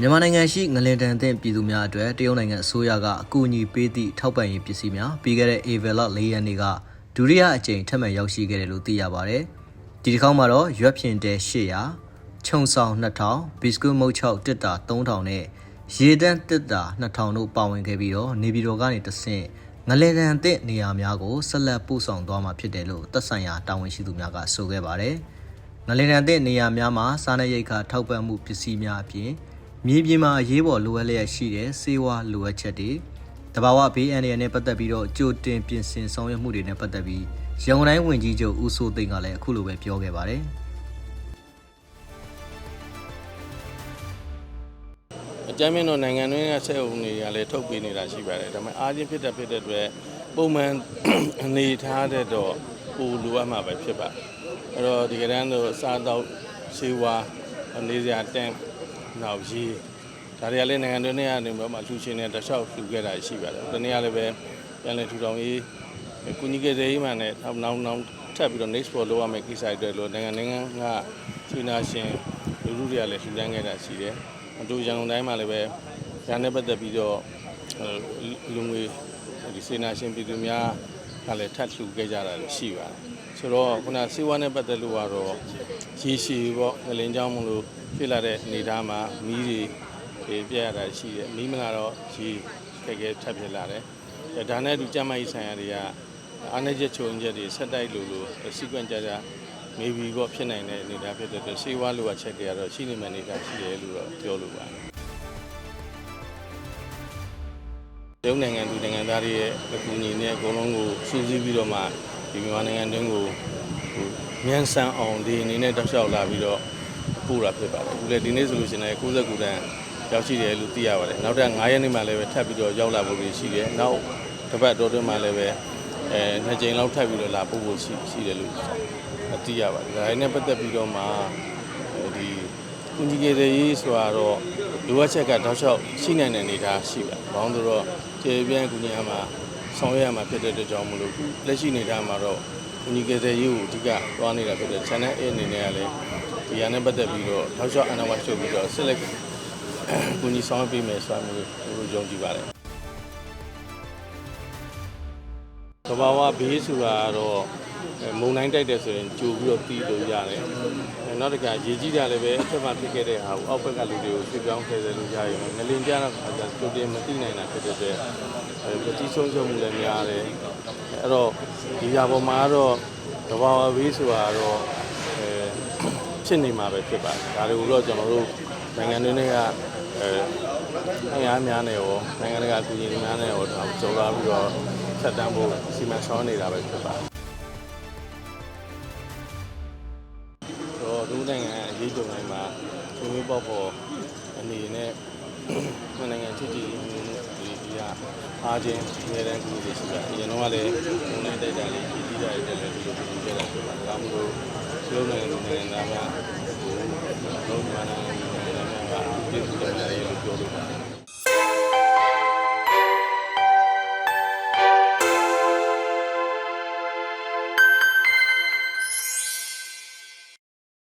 မြန်မာနိုင်ငံရှိငလင်တန်အသင့်ပြည်သူများအတွက်တရုတ်နိုင်ငံအစိုးရကအကူအညီပေးသည့်ထောက်ပံ့ရေးပစ္စည်းများပြီးခဲ့တဲ့ April လ၄ရက်နေ့ကဒုတိယအကြိမ်ထပ်မံရောက်ရှိခဲ့တယ်လို့သိရပါတယ်။ဒီတစ်ခေါက်မှာတော့ရွက်ဖြင်တဲ800ခြုံဆောင်2000ဘီစကွတ်မုတ်6တစ်တာ3000နဲ့ရေတန်းတစ်တာ2000တို့ပါဝင်ခဲ့ပြီးတော့နေပြည်တော်ကနေတဆင့်ငလင်တန်အသင့်နေရာများကိုဆက်လက်ပို့ဆောင်သွားမှာဖြစ်တယ်လို့သက်ဆိုင်ရာတာဝန်ရှိသူများကဆိုခဲ့ပါတယ်။ငလင်တန်တဲ့နေရာများမှာစားနပ်ရိက္ခာထောက်ပံ့မှုပစ္စည်းများအပြင် မြေပြင်မှာအရေးပေါ်လိုအပ်လျက်ရှိတဲ့စေဝါလိုအပ်ချက်တွေတဘာဝဘေးအန္တရာယ်နဲ့ပတ်သက်ပြီးတော့ကြိုတင်ပြင်ဆင်ဆောင်ရွက်မှုတွေနဲ့ပတ်သက်ပြီးရန်ကုန်တိုင်းဝန်ကြီးချုပ်ဦးစိုးသိန်းကလည်းအခုလိုပဲပြောခဲ့ပါတယ်အကြမ်းမြင့်တော့နိုင်ငံတွင်းကဆက်အုံတွေကလည်းထုတ်ပေးနေတာရှိပါတယ်ဒါပေမဲ့အားချင်းဖြစ်တဲ့ဖြစ်တဲ့အတွက်ပုံမှန်အနေထားတဲ့တော့ပိုလိုအပ်မှာပဲဖြစ်ပါတယ်အဲ့တော့ဒီကရန်တော့စားတော့ရှေးဝါနေစရာတန်း နောက်ရေးဒါတွေကလည်းနိုင်ငံတွင်းနဲ့ကနေပြီးမှလှူရှင်နဲ့တခြားလှူခဲ့တာရှိပါတယ်ဒီနေ့ကလည်းပဲပြန်လည်ထူထောင်ရေးကုညီကေသေးမှနဲ့နောက်နောက်နောက်ထပ်ပြီးတော့ next for လောက်ရမယ့်ကိစ္စတွေအတွက်လို့နိုင်ငံနိုင်ငံကဆွေးနာရှင်လူလူတွေကလည်းလှူဒန်းခဲ့တာရှိတယ်အတူရန်ကုန်တိုင်းမှာလည်းပဲဒါနဲ့ပတ်သက်ပြီးတော့လူငွေဒီစေနာရှင်ပြည်သူများကလည်းထပ်လှူခဲ့ကြတာရှိပါတယ်ဆိုတော့ခုနစေဝါနဲ့ပတ်သက်လို့ကတော့ ရေရှည်ပေါ့ငလင်းချောင်းမလို့ဖြစ်လာတဲ့အနေသားမှာမီးတွေတွေပြက်ရတာရှိတယ်မီးမလာတော့ရေခက်ခဲထပ်ဖြစ်လာတယ်ဒါနဲ့အတူကျမကြီးဆိုင်ရာတွေကအားနေချက်ချုံချက်တွေဆက်တိုက်လို့လို့ sequence ကြကြ maybe တော့ဖြစ်နိုင်တဲ့အနေအထားဖြစ်တဲ့အတွက်စေဝါလိုအပ်ချက်တွေကတော့ရှိနေမှအနေအထားရှိတယ်လို့တော့ပြောလိုပါတယ်။ရုံနိုင်ငံသူနိုင်ငံသားတွေရဲ့အကူအညီနဲ့အကုန်လုံးကိုစူးစီးပြီးတော့မှဒီမြန်မာနိုင်ငံတွင်းကိုဟို မြန်ဆန်အောင်ဒီအနေနဲ့တောက်လျှောက်လာပြီးတော့ပို့တာဖြစ်ပါတယ်။အခုလည်းဒီနေ့ဆိုလို့ရှိရင်69တန်းရောက်ရှိတယ်လို့သိရပါတယ်။နောက်ထပ်9ရက်နေ့မှလည်းပဲထပ်ပြီးတော့ရောက်လာဖို့ရှိတယ်။နောက်တစ်ပတ်တော်တွင်းမှလည်းပဲအဲနှစ်ကြိမ်လောက်ထပ်ပြီးတော့လာပို့ဖို့ရှိရှိတယ်လို့အတိရပါတယ်ဒါနဲ့ပတ်သက်ပြီးတော့မှဒီကုညီကေရေးဆိုတာတော့လိုအပ်ချက်ကတောက်လျှောက်ရှိနိုင်တဲ့အနေအထားရှိပါတယ်။ဘာလို့လဲဆိုတော့ကျေပြန့်ကုညီရမှာဆောင်ရွက်ရမှာဖြစ်တဲ့အတွက်ကြောင့်မလို့လက်ရှိအနေအထားမှာတော့ ကုညီကေရေးကိုအဓိကသွားနေတာဖြစ်တဲ့ channel A အနေနဲ့ကလည်းဒီဟာနဲ့ပတ်သက်ပြီးတော့တောက်လျှောက်အနာဝတ်ချုပ်ပြီးတော့ select ကုညီဆောင်ရွက်ပေးမယ်ဆိုတာမျိုးကိုယုံကြည်ပါတယ်။ သဘာဝဘေးဆိုတာကတော့အဲမုံတိုင်းတိုက်တယ်ဆိုရင်ကြိုပြီးတော့တီးလို့ရတယ်။အဲနောက်တစ်ခါရေကြီးတာလည်းပဲအထက်မှာဖြစ်ခဲ့တဲ့ဟာကိုအောက်ဘက်ကလူတွေကိုဆွေးပြောင်းဖယ်ဆယ်လို့ရရင်ငလင်ကြတော့အခါကျကြိုတင်မသိနိုင်တာဖြစ်တဲ့အတွက်အဲပတိဆုံးရှုံးမှုလည်းများတယ်။အဲ့တော့ဒီဟာပေါ်မှာကတော့သဘာဝဘေးဆိုတာကတော့အဲဖြစ်နေမှာပဲဖြစ်ပါတယ်။ဒါတွေကိုတော့ကျွန်တော်တို့နိုင်ငံတွင်းတွေကအဲအင်အားများနေရောနိုင်ငံတကာအကူအညီတွေများနေရောဒါကိုကြော်လာပြီးတော့ ဆက်တမ်းဖို့စီမံဆောင်ရွက်နေတာပဲဖြစ်ပါတယ်တော့ဒုနိုင်ငံအရေးကြုံတိုင်းမှာသူမျိုးပေါက်ပေါ်အနေနဲ့နှစ်နိုင်ငံချစ်ကြည်မှုဒီဒီကအားချင်းအများတန်းကူညီရှိတာအရင်တော့ကလည်းဒုနိုင်ငံတိုက်တာလေးကြီးကြီးတာတွေလည်းဒီလိုပြုခဲ့တာဖြစ်ပါတယ်ဒါမှမဟုတ်ဒုနိုင်ငံလူနိုင်ငံသားများဟိုလုံးဝနိုင်ငံနိုင်ငံသားများကပြည်သူ့တရားရေးလို့ပြောလို့ပါတယ်